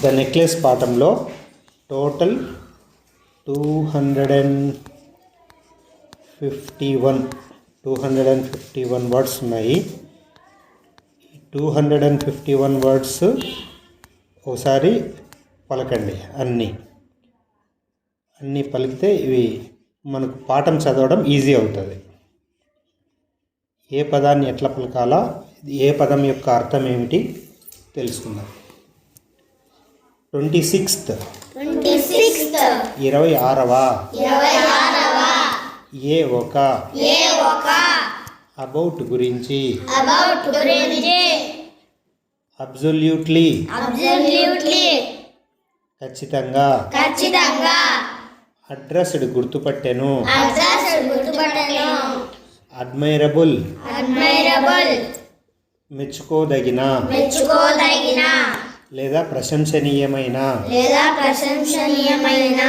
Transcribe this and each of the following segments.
The necklace పాఠంలో total two hundred and fifty one two hundred and fifty one words ఉన్నాయి. Two hundred and fifty one words ఒకసారి పలకండి అన్నీ. అన్నీ పలికితే ఇవి మనకు పాఠం చదవడం ఈజీ అవుతుంది. ఏ పదాన్ని ఎట్లా పలకాలా ఏ పదం యొక్క అర్థం ఏమిటి తెలుసుకుందాం. Twenty sixth. ఇరవై ఆరవ. ఏ ఒక. అబౌట్ గురించి. అబ్జల్యూట్లీ. ఖచ్చితంగా. అడ్రస్డ్ గుర్తుపట్టెను. అడ్రస్ గుర్తుపట్టను. అడ్మైరబుల్. అడ్మైరబుల్. మెచ్చుకోదగిన. మెచ్చుకోదగిన. లేదా ప్రశంసనీయమైన? లేదా ప్రశంసనీయమైన?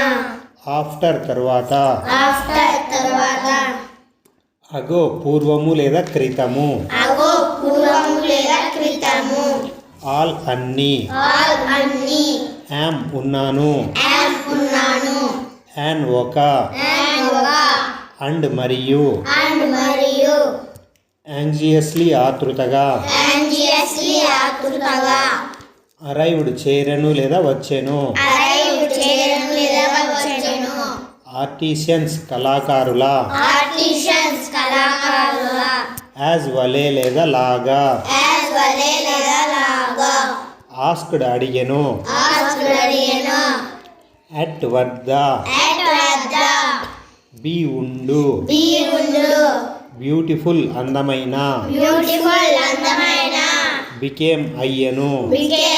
ఆఫ్టర్ తర్వాత? ఆఫ్టర్ తర్వాత. అగో పూర్వము లేదా క్రితము? అగో పూర్వము లేదా క్రితము. ఆల్ అన్ని. ఆల్ అన్ని. యామ్ ఉన్నాను. యామ్ ఉన్నాను. యాన్ ఒక. అండ్ ఒక. అండ్ మరియు. అండ్ మరియు. యాంగ్జియస్లీ ఆతృతగా. యాంజియస్లీ ఆతృతగా. అరైవ్డ్ చేరెను లేదా వచ్చెను. ఆర్టిషియన్స్ కళాకారుల. యాజ్ వలే లేదా లాగా. ఆస్క్డ్ అడిగెను. అట్ వద్ద. బి ఉండు. బ్యూటిఫుల్ అందమైన. బ్యూటిఫుల్ అందమైన. బికేమ్ అయ్యను. బికేమ్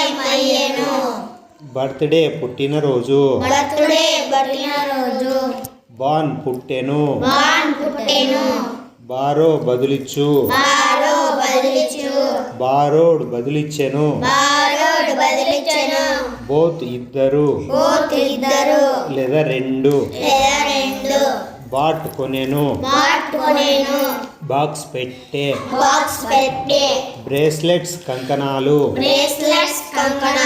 బర్త్డే పుట్టినరోజు బర్త్డే పుట్టినరోజు బాన్ పుట్టెను. బాన్ పుట్టెను. బారో బదులిచ్చు. బారో బదిలిచు బారోడ్ బదులిచ్చెను. బారోడ్ బోత్ ఇద్దరు. బోత్ ఇద్దరు. లేదా రెండు. లేదా రెండు. బాట్ కొనెను. బాట్ కొనేను. బాక్స్ పెట్టే. బాక్స్ పెట్టి. బ్రేస్లెట్స్ కంకణాలు. బ్రేస్లెట్స్ కంకణాలు.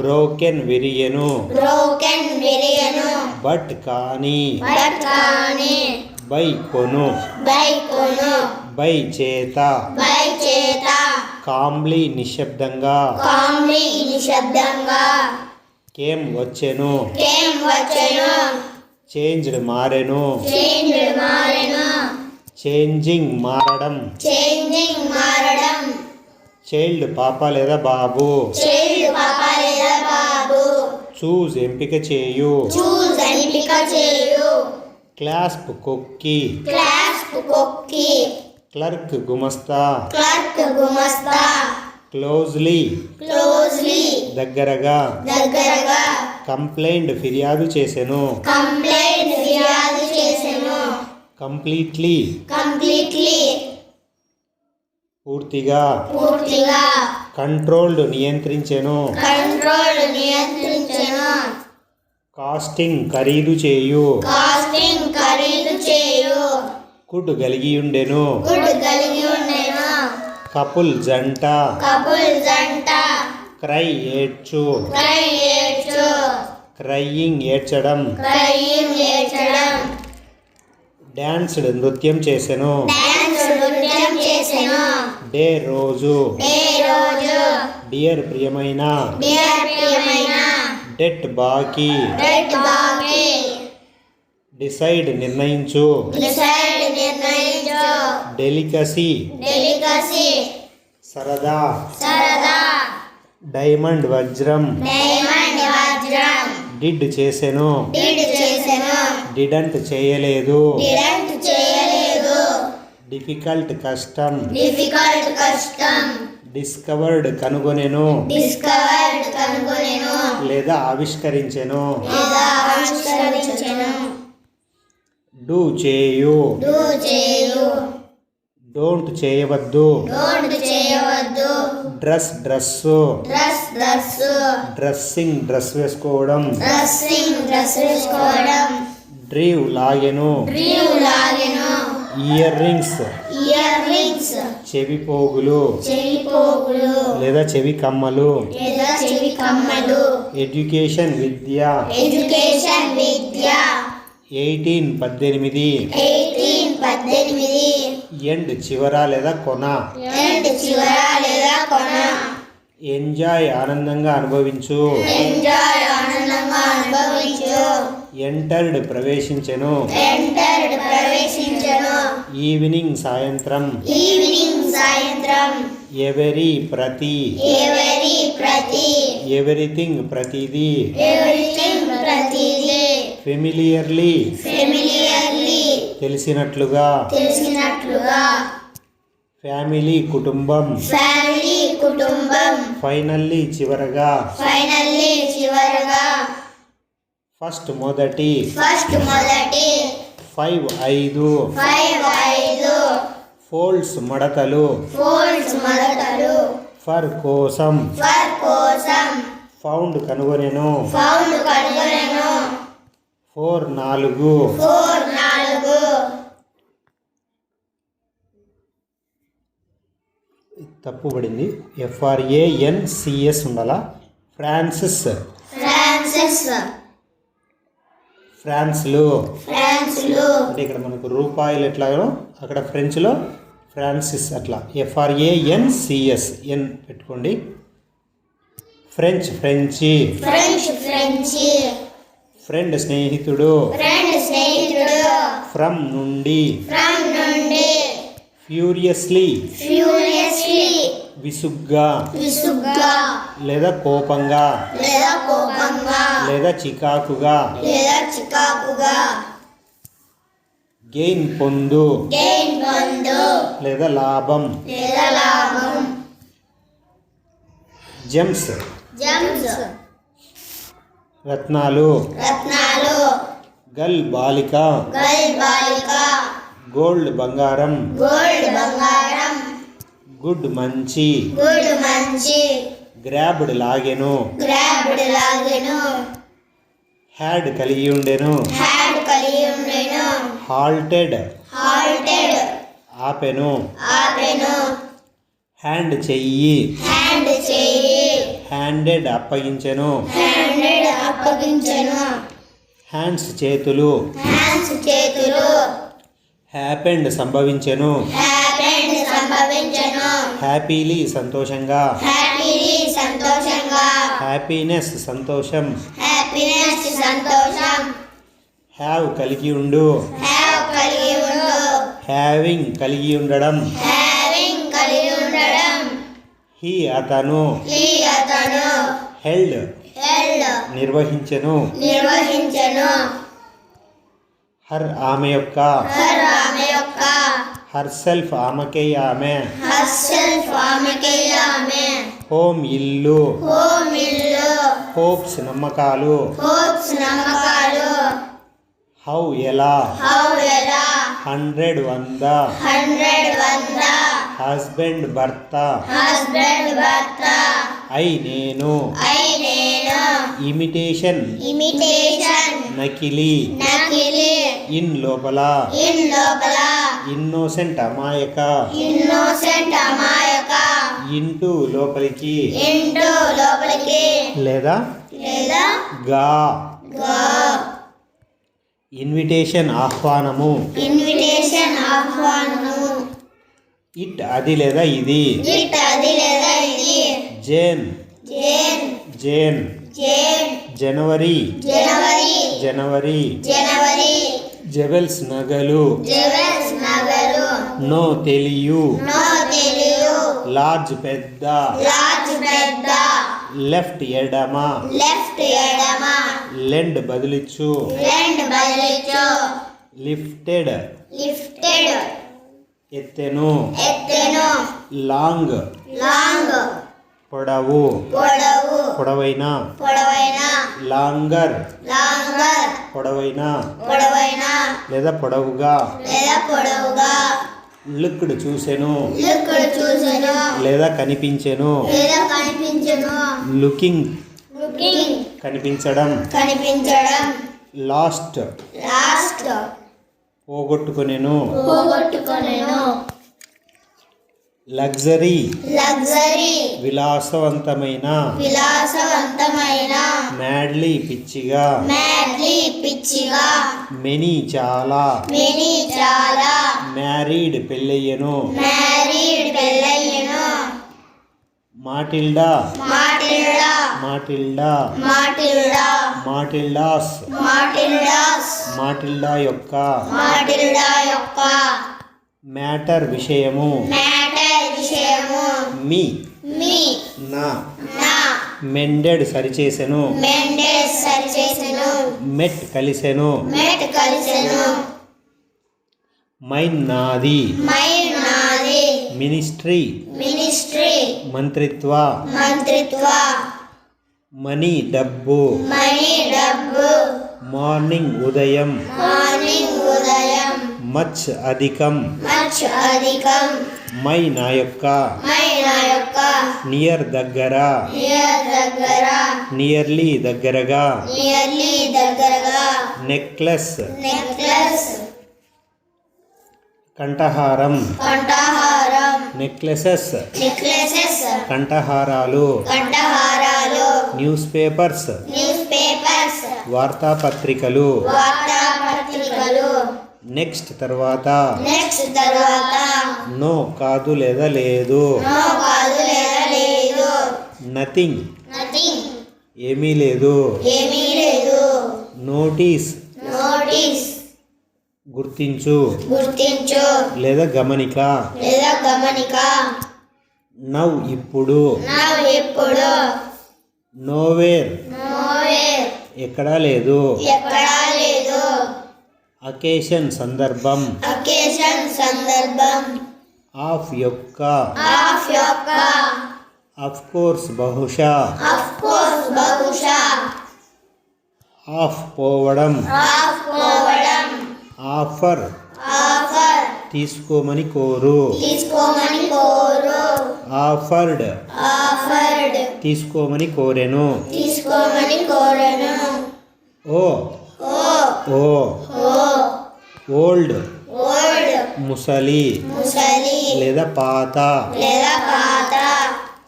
బ్రోకెన్ విరియను బ్రోకెన్ విరియను బట్ కానీ. బట్ కానీ. బై కొను. బై కొను. బై చేత. బై చేత. కాంబ్లీ నిశ్శబ్దంగా. కామ్ని నిశ్శబ్దంగా. కేం వచ్చెను. కేం వచ్చెను. చేంజ్డ్ మారెను. చేంజ్ మారెను. చేంజింగ్ మారడం. చేంజింగ్ మారడం. చైల్డ్ పాప లేదా బాబు. చైల్డ్ చూజ్ ఎంపిక చేయు. చూస్ ఎంపిక చేయు. క్లాస్ప్ కొక్కి. క్లాస్ కొక్కి. క్లర్క్ గుమస్తా. క్లర్క్ గుమస్తా. క్లోజ్లీ. క్లోజ్లీ. దగ్గరగా. దగ్గరగా. కంప్లైంట్ ఫిర్యాదు చేసెను. కంప్లైంట్ ఫిర్యాదు చేసెను. కంప్లీట్లీ. కంప్లీట్లీ. పూర్తిగా పూర్తిగా కంట్రోల్డ్ నియంత్రించెను. కంట్రోల్ నియంత్రించెను. కాస్టింగ్ ఖరీదు చేయు. కాస్టింగ్ ఖరీదు చేయు. కుడ్ కలిగియుండెను గుడ్ కలిగి ఉండెను కపుల్ జంట. కపుల్ జంట. క్రై ఏడ్చు. క్రై ఏడ్చు. క్రయింగ్ ఏడ్చడం. క్రయింగ్ ఏడ్చడం. డాన్స్డ్ నృత్యం చేసెను. డాన్స్ నృత్యం చేసెను డే రోజు. డియర్ ప్రియమైన. డెట్ బాకీ. డిసైడ్ నిర్ణయించు. డెలికసీ. డెలికసీ. సరదా. డైమండ్ వజ్రం. డైమండ్ వజ్రం. డిడ్ చేసెను. డిడ్ చేసెను. డిడంట్ చేయలేదు. డిడెంట్ చేయలేదు డిఫికల్ట్ కష్టం. డిఫికల్ట్ కష్టం. డిస్కవర్డ్ కనుగొనెను. డిస్కవర్డ్ కనుగొనెను. లేదా ఆవిష్కరించెను. లేదా ఆవిష్కరించెను. డూ చేయు డూ చేయు డోంట్ చేయవద్దు. డోంట్ చేయవద్దు. Dress dress. Dress dress dressing dress వేసుకోవడం. డ్రెస్సింగ్ డ్రెస్ వేసుకోవడం. డ్రీవ్ లాగెను. డ్రీవ్ లాగెను ఇయర్ రింగ్స్ ఇయర్ రింగ్స్ చెవి పోగులు చెవిపో పోగులు లేదా చెవి కమ్మలు లేదా చెవి కమ్మలు ఎడ్యుకేషన్ విద్య. ఎడ్యుకేషన్ విద్య. ఎయిటీన్ పద్దెనిమిది. ఎయిటీన్ పద్దెనిమిది. ఎండ్ చివర లేదా కొన. అండ్ చివర లేదా కొన. ఎంజాయ్ ఆనందంగా అనుభవించు. ఎంజాయ్ ఆనందంగా అనుభవించు. ఎంటర్డ్ ప్రవేశించెను. ఎంటర్డ్ ప్రవేశించను ఈవినింగ్ సాయంత్రం. ఈవినింగ్ సాయంత్రం. ఎవరి ప్రతి. ఎవరి ప్రతి. ఎవ్రీథింగ్ ప్రతిదీ. ఎవరిథింగ్ ప్రతిదీ. ఫెమిలియర్లీ ఫెమిలియర్లీ తెలిసినట్లుగా. తెలిసినట్లుగా. ఫ్యామిలీ కుటుంబం. ఫ్యామిలీ కుటుంబం. ఫైనల్లీ చివరగా. ఫైనల్లీ చివరగా. ఫస్ట్ మొదటి. ఫస్ట్ మొదటి. ఫైవ్ ఐదు. ఫైవ్ ఐదు ఫోల్డ్స్ మడతలు. ఫోల్డ్స్ మొదటలు ఫర్ కోసం. ఫర్ కోసం. ఫౌండ్ కనుగొనెను. ఫౌండ్ కనుగొనను. ఫోర్ నాలుగు. ఫోర్ నాలుగు. తప్పుబడింది. F R A N C S ఉండాలా? ఫ్రాన్సిస్. ఫ్రాన్సిస్. ఫ్రాన్స్లో. ఫ్రాన్స్లు. అంటే ఇక్కడ మనకు రూపాయలు ఎట్లాగో అక్కడ ఫ్రెంచ్లో ఫ్రాన్సిస్ అట్లా F R A N C S N పెట్టుకోండి. ఫ్రెంచ్ ఫ్రెంచి. ఫ్రెండ్ స్నేహితుడు. ఫ్రెండ్ స్నేహితుడు. ఫ్రమ్ నుండి. ఫ్రమ్ నుండి. ఫ్యూరియస్లీ. ఫ్యూరియస్లీ. విసుగ్గా. విసుగ్గా. లేదా కోపంగా. లేదా కోపంగా. లేదా చికాకుగా. లేదా చికాకుగా. గెయిన్ పొందు. గెయిన్ పొందు లేదా లాభం? లేదా లాభం? జెమ్స్. జమ్స్. రత్నాలు. రత్నాలు. గల్ బాలిక. గల్ బాలిక. గోల్డ్ బంగారం. గోల్డ్ బంగారం. గుడ్ మంచి. గుడ్ మంచి. గ్రాబ్డ్ లాగెను. గ్రాబ్డ్ లాగెను. హ్యాడ్ కలిగి ఉండెను. హ్యాడ్ కలిగి ఉండెను. హాల్టెడ్. హాల్టెడ్ ఆపెను. ఆపెను. హ్యాండ్ చెయ్యి. హ్యాండ్ చేయి హ్యాండెడ్ అప్పగించెను. హ్యాండెడ్ అప్పగించెను. హ్యాండ్స్ చేతులు. హ్యాండ్స్ చేతులు. హ్యాపెండ్ సంభవించెను. హ్యాపెండ్ సంభవించెను. హ్యాపీలీ సంతోషంగా. హ్యాపీలీ సంతోషంగా. హ్యాపీనెస్ సంతోషం. హ్యాపీనెస్ సంతోషం. హ్యావ్ కలిగి ఉండు. హ్యావింగ్ కలిగి ఉండడం. హ్యావింగ్ కలిగి ఉండడం. హీ అతను. ఈ అతను. హెల్డ్ హెల్డ్ నిర్వహించెను. నిర్వహించెను. హర్ ఆమె యొక్క. హర్ ఆమె యొక్క. హర్ సెల్ఫ్ ఆమెకే ఆమె. హస్సల్ ఆమెకే ఆమె. హోమ్ ఇల్లు. హోమ్ ఇల్లు. హోప్స్ నమ్మకాలు. హోప్స్ నమ్మకాలు. హౌ ఎలా. హౌ ఎలా. హండ్రెడ్ వంద. హండ్రెడ్ వంద. హస్బెండ్ భర్త. హస్బెండ్ భర్త. ఐ నేను. ఐ నేను. ఇమిటేషన్. ఇమిటేషన్. నకిలీ. నకిలీ. ఇన్ లోపల. ఇన్ లోపల. ఇన్నోసెంట్ అమాయక. ఇన్నోసెంట్ అమాయక. ఇంటూ లోపలికి. ఇంటూ లోపలికి. లేదా? లేదా? గా. గో. ఇన్విటేషన్ ఆహ్వానము. ఇన్విటేషన్ ఆహ్వానము ఇట్ అది లేదా ఇది? ఇట్ అది లేదా ఇది? జేన్. జేన్. జేన్. జేన్. జనవరి. జనవరి. జనవరి. జనవరి. జెవెల్స్ నగలు. జెవెల్స్ నగలు. నో తెలియు. నో తెలియు. లార్జ్ పెద్ద. లార్జ్ పెద్ద. లెఫ్ట్ ఎడమ. లెఫ్ట్ ఎడమ. లెండ్ బదిలిచ్చు. లెండ్ బదిలిచు లిఫ్టెడ్ లిఫ్టెడ్. ఎత్తెను. ఎత్తెను. లాంగ్. లాంగ్. పొడవు. పొడవు. పొడవైన. పొడవైన. లాంగర్. లాంగర్. పొడవైన. పొడవైన. లేదా పొడవుగా. లేదా పొడవుగా. లుక్డ్ చూసెను. ఇక్కడ చూసెను. లేదా కనిపించెను. లేదా కనిపించను. లుకింగ్. లుకింగ్. కనిపించడం. కనిపించడం. లాస్ట్. లాస్ట్. పోగొట్టుకొనెను. పోగొట్టుకొనెను. లగ్జరీ. లగ్జరీ. విలాసవంతమైన. విలాసవంతమైన. మ్యాడ్లీ పిచ్చిగా. మ్యాడ్లీ పిచ్చిగా. మెనీ చాలా. మినీ చాలా. మ్యారీడ్ పెళ్ళయ్యను. మ్యారీడ్ పెళ్ళయ్యను. మాటిల్డా. మాటిల్డా. మాటిల్డా. మాటిల్డా. మాటిల్డాస్. మాటిల్డాస్. మాటిల్డా యొక్క మాటిల్డా యొక్క మ్యాటర్ విషయము. మ్యాటర్ విషయము. మీ. మీ. నా. నా. మెండెడ్ సరిచేసెను. మెండెస్ సరిచేసెను. మెట్ కలిసెను. మెట్ కలిసెను. మైన్ నాది. మై నాది. మినిస్ట్రీ. మినిస్ట్రీ. మంత్రిత్వ. మంత్రిత్వ. మనీ డబ్బు. మనీ డబ్బు. మార్నింగ్ ఉదయం. మార్నింగ్ ఉదయం. మచ్ అధికం. మచ్ అధికం. మై నా యొక్క నియర్ దగ్గర. నియర్ దగ్గర. నియర్లీ దగ్గరగా. నియర్లీ దగ్గరగా. నెక్లెస్. నెక్లెస్. కంఠహారం. నెక్లెసెస్. నెక్లెసెస్. కంఠహారాలు. న్యూస్ పేపర్స్ వార్తాపత్రికలు. నెక్స్ట్ తర్వాత. నెక్స్ట్ తర్వాత. నో కాదు లేదా లేదు. నో కాదు లేదా లేదు. నథింగ్. నథింగ్. ఏమీ లేదు. ఏమీ లేదు. నోటీస్. నోటీస్. గుర్తించు. గుర్తించు. లేదా గమనిక. లేదా గమనిక. నవ్ ఇప్పుడు. నా ఇప్పుడు. నోవేర్. ఎక్కడా లేదు. ఎక్కడా లేదు. అకేషన్ సందర్భం. అకేషన్ సందర్భం. ఆఫ్ యొక్క. ఆఫ్ యొక్క. ఆఫ్ కోర్స్ బహుశా. ఆఫ్ కోర్స్ బహుశా. ఆఫ్ పోవడం. ఆఫ్ పోవడం. ఆఫర్. ఆఫర్. తీసుకోమని కోరు. తీసుకోమని కోరు. ఆఫర్డ్. ఆఫర్డ్. తీసుకోమని కోరెను. తీసుకోమని కోరను ఓ. ఓ. ఓల్డ్. ఓల్డ్ ముసలి. ముసలి లేదా పాత. లేదా పాత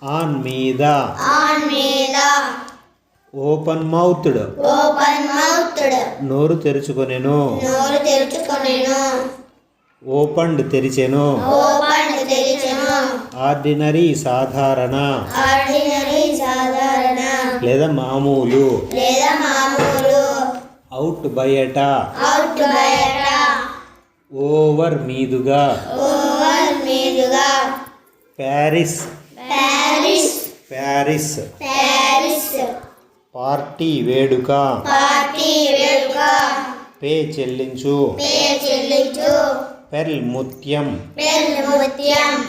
ఆన్ మీద. ఆన్ మీద ఓపెన్ మౌత్డ్. ఓపెన్ మౌత్డ్ నోరు తెరుచుకొనెను. నోరు తెరుచుకొనెను ఓపెన్డ్ తెరిచెను. ఓపెన్ తెరిచెను ఆర్డినరీ సాధారణ. ఆర్డినరీ సాధారణ లేదా మామూలు లేదా మామూలు. అవుట్ బయట అవుట్ బయట ఓవర్ మీదుగా ఓవర్ మీదుగా Paris Paris Paris Paris party వేడుక. పార్టీ వేడుక. పే చెల్లించు. పే చెల్లించు. పెర్ల్ ముత్యం. పెల్ ముత్యం.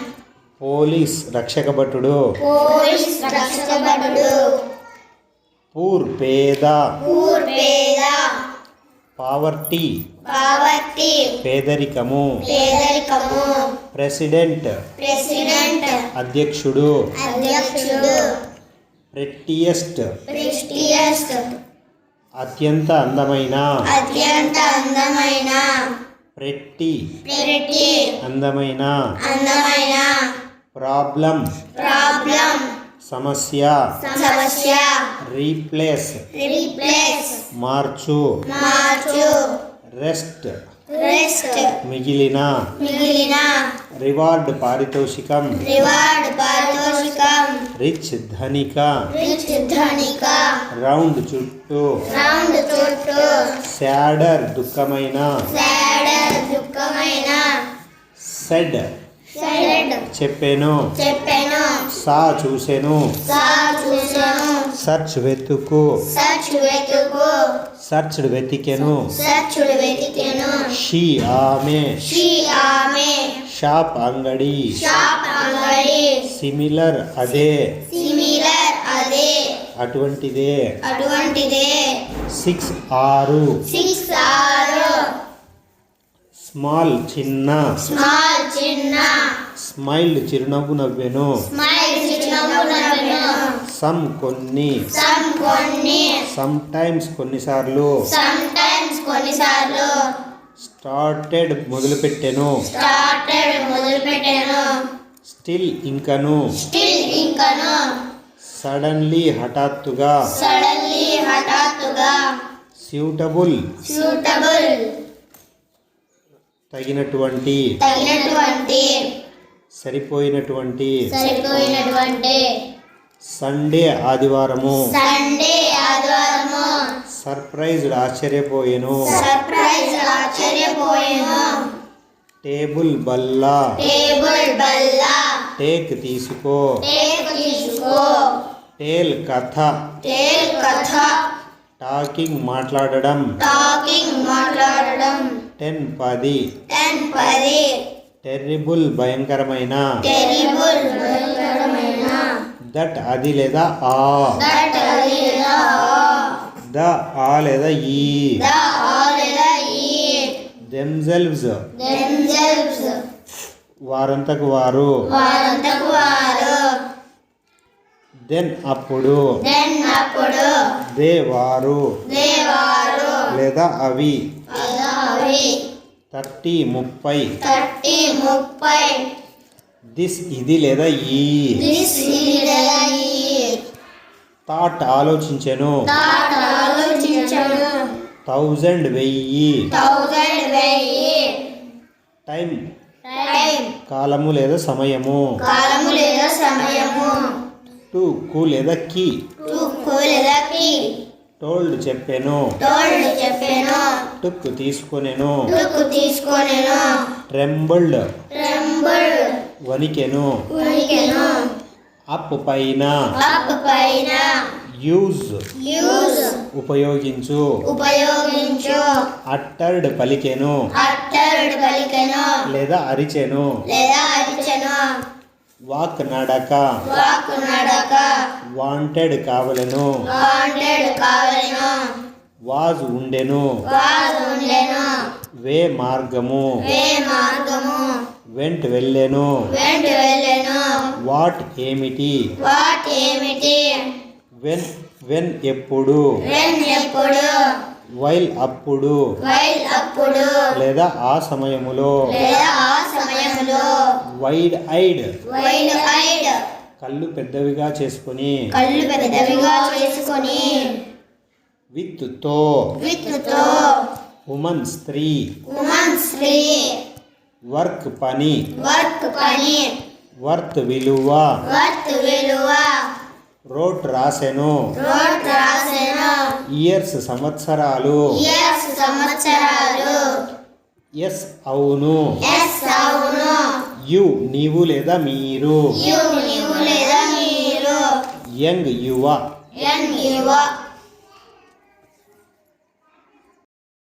పోలీస్ రక్షకభటుడు. పోలీస్ రక్షకభటుడు. పూర్ పేద. ఊర్ పేద. పావర్టీ. పావర్టీ. పేదరికము. పేదరికము. ప్రెసిడెంట్. ప్రెసిడెంట్. అధ్యక్షుడు. అధ్యక్షుడు. ప్రెట్టియస్ట్. ప్రెస్టియస్ట్ అత్యంత అందమైన. అత్యంత అందమైన. ప్రెట్టి. ప్రెట్టి. అందమైన. అందమైన. ప్రాబ్లం. ప్రాబ్లం. సమస్య. సమస్య. రీప్లేస్ రీప్లేస్ మార్చు. మార్చు. రెస్ట్ రెస్ట్ మిగిలిన. మిగిలిన. రివార్డ్ పారితోషికం. రివార్డ్ పారితోషికం. రిచ్ ధనిక. రిచ్ ధనిక. రౌండ్ చుట్టూ. రౌండ్ చుట్టూ. శాడర్ దుఃఖమైన. సాడర్ దుఃఖమైన. సెడ్ సైడ్ చెప్పాను. చెప్పాను. సా చూసెను. సా చూసాను. సర్చ్ వెతుకు. సర్చ్డ్ వెతికెను. షీ ఆమె. షీ ఆమె. షాప్ అంగడి. సిమిలర్ అదే. సిమిలర్ అదే. అటువంటిదే. అటువంటిదే. సిక్స్ ఆరు. సిక్స్ ఆరు. స్మాల్ చిన్న. స్మాల్ చిన్న స్మైల్డ్ చిరునవ్వు నవ్వెను. స్మైల్ సమ్ కొన్ని. సమ్ టైమ్స్ కొన్నిసార్లు. స్టార్టెడ్ మొదలుపెట్టెను. స్టార్టెడ్ మొదలు పెట్టాను స్టిల్ ఇంకను. స్టిల్ ఇంకను. సడన్లీ హఠాత్తుగా. సడన్లీ హఠాత్తుగా. సూటబుల్ సూటబుల్ తగినటువంటి. తగినటువంటి. సరిపోయినటువంటి సరిపోయినటువంటి సండే ఆదివారము. సండే ఆదివారము. సర్ప్రైజ్డ్ ఆశ్చర్యపోయెను. సర్ప్రైజ్ ఆశ్చర్యపోయేను. టేబుల్ బల్ల. టేబుల్ బల్ల. టేక్ తీసుకో. టేక్ తీసుకో. టేల్ కథ. టేల్ కథ. టాకింగ్ మాట్లాడడం. టాకింగ్ మాట్లాడడం. టెన్ పది. టెన్ పది. టెర్రిబుల్ భయంకరమైన. దట్ అది లేదా ఆ. దట్ లేదా ద ఆ లేదా ఈ. ద ఆల్ లేదా ఈ. దెమ్సెల్వ్స్ వారంతకు వారు. వారంతకు వారు. దెన్ అప్పుడు. దెన్ అప్పుడు. దే వారు. దేవారు లేదా అవి. థర్టీ ముప్పై. థర్టీ ముప్పై. దిస్ ఇది లేదా ఈ? దిస్ లేదా ఈ? థాట్ ఆలోచించెను. థౌజండ్ వెయ్యి. థౌజండ్ వెయ్యి. టైం టైం కాలము లేదా సమయము. కాలము లేదా సమయము. టు కు లేదా కి లేదా కి. టోల్డ్ చెప్పాను. టోల్డ్ చెప్పాను. టుక్ తీసుకొనెను. టుక్కు తీసుకొనెను. ట్రెంబల్డ్ ట్రెంబుల్ వణికెను. ఉనికెను అప్ పైన అప్ పైన యూజ్ యూజ్ ఉపయోగించు. ఉపయోగించు. అట్టర్డ్ పలికెను. అట్టర్డ్ పలికెను. లేదా అరిచెను. లేదా అరిచెను. వాక్ నడక వాక్ నడక వాంటెడ్ కావలెను. వాంటెడ్ కావలెను. వాజ్ ఉండెను. వాజ్ ఉండెను. వే మార్గము. వే మార్గము. వెంట్ వెళ్ళెను. వెంట వెళ్ళెను. వాట్ ఏమిటి? వాట్ ఏమిటి? వెన్ వెన్ ఎప్పుడు? వెన్ ఎప్పుడు? వైల్ అప్పుడు? వైల్ అప్పుడు? లేదా ఆ సమయములో? లేదా ఆ వైడ్ ఐడ్ వైడ్ ఐడ్ కళ్ళు పెద్దవిగా చేసుకొని. కళ్ళు పెద్దవిగా చేసుకొని. విత్తో. విత్తుతో ఉమన్ స్త్రీ. ఉమన్ స్త్రీ. వర్క్ పని. వర్క్ పని. వర్త్ విలువ. వర్త్ విలువ. రోట్ రాసెను. రోడ్ రాసెను. ఇయర్స్ సంవత్సరాలు. ఇయర్స్ సంవత్సరాలు. ఎస్ అవును. ఎస్ అవును. యు నీవు లేదా మీరు? యు నీవు లేదా మీరు? యంగ్ యువ. ఎన్ యువ.